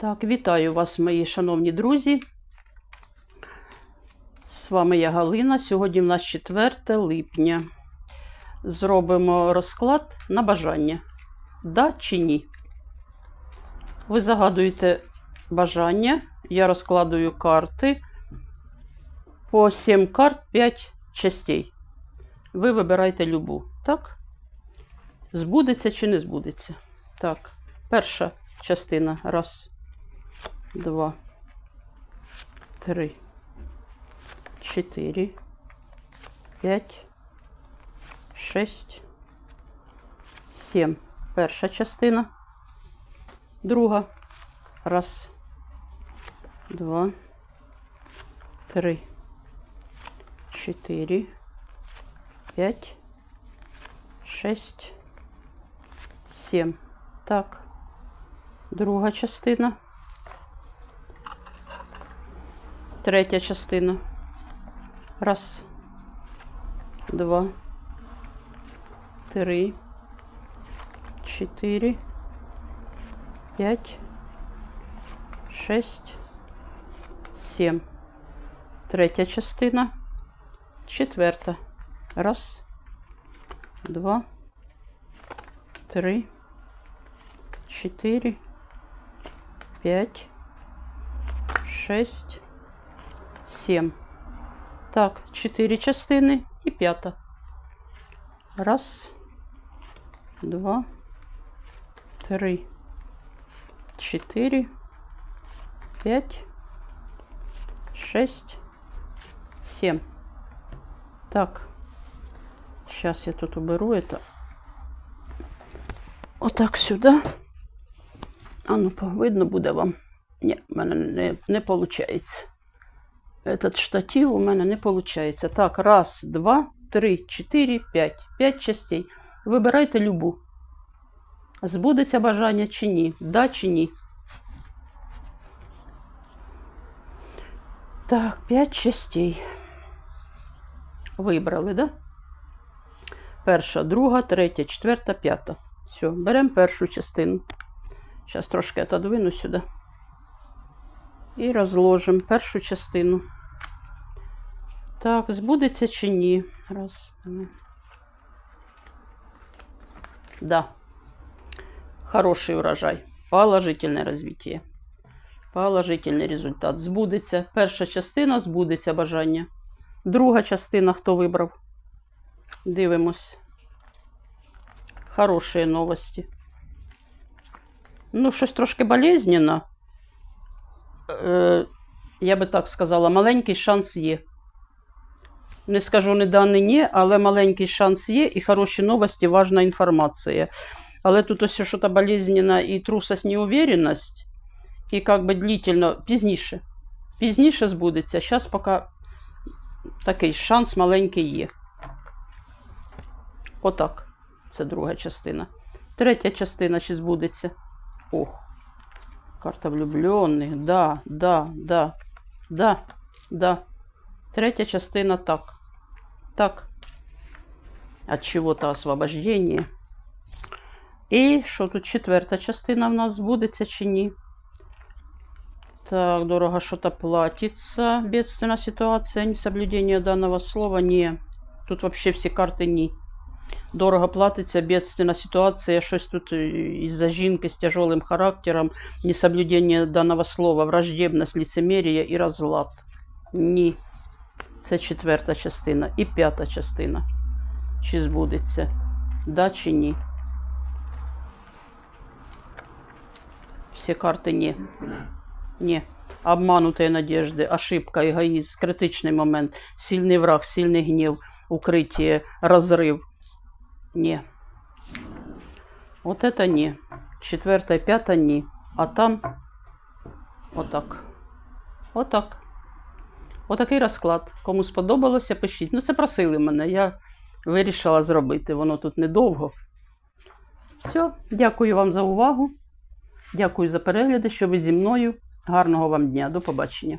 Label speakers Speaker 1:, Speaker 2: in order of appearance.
Speaker 1: Так, вітаю вас, мої шановні друзі. З вами я Галина. Сьогодні в нас 4 липня. Зробимо розклад на бажання. Да чи ні? Ви загадуєте бажання. Я розкладую карти. По 7 карт 5 частей. Ви вибирайте любу. Так? Збудеться чи не збудеться? Так, перша частина. Раз, два, три, чотири, п'ять, шесть, сім. Перша частина. Друга. Раз, два, три, чотири, п'ять, шесть, сім. Так. Друга частина. Третя частина. Раз, два, три, чотири, п'ять, шесть, сім. Третя частина. Четверта. Раз, два, три, чотири, п'ять, шесть, сім. Так, чотири частини і п'ята. Раз, два, три, чотири, п'ять, шесть, сім. Так. Сейчас я тут уберу это. Отак сюди. А ну, видно буде вам. Ні, в мене не, не виходить. Этот штатив у мене не виходить. Так, раз, два, три, чотири, п'ять. П'ять частей. Вибирайте любу. Збудеться бажання чи ні? Да чи ні? Так, п'ять частей. Вибрали, да? Перша, друга, третя, четверта, п'ята. Все, беремо першу частину. Зараз трошки отодвину сюди. І розложимо першу частину. Так, збудеться чи ні? Раз, два. Да. Хороший урожай. Положительне развитие. Положительний результат. Збудеться. Перша частина збудеться бажання. Друга частина, хто вибрав? Дивимось. Хороші новості. Ну, щось трошки болезненно. Е, я би так сказала, маленький шанс є. Не скажу не да, не ні, але маленький шанс є і хороші новості, важна інформація. Але тут ось щось болезненно і трусость, неуверенность, і як би длительно, пізніше. Пізніше збудеться. Зараз поки такий шанс маленький є. Отак. Це друга частина. Третя частина чи збудеться. Ох. Карта влюблених. Да, да, да. Да, да. Третя частина так. Так. От чего-то освобождение. І що тут четверта частина в нас збудеться чи ні? Так, дорого что-то платится. Бедственная ситуация, несоблюдение данного слова. Не. Тут вообще всі карти ні. Дорого платиться, бедственна ситуація, щось тут е, із-за жінки з тяжелым характером, несоблюдение данного слова, враждебність, лицемерие і розлад. Ні. Це четверта частина. І п'ята частина. Чи збудеться? Да чи ні? Всі карти ні. Ні. Обманутые надежди, ошибка, егоїзм, критичний момент, сильний враг, сильний гнів, укриття, розрив. Ні. Вот это ні. Четверта і п'ята ні. А там отак. Отак. Отакий розклад. Кому сподобалося, пишіть. Ну, це просили мене. Я вирішила зробити. Воно тут недовго. Все, дякую вам за увагу. Дякую за перегляди, що ви зі мною. Гарного вам дня. До побачення.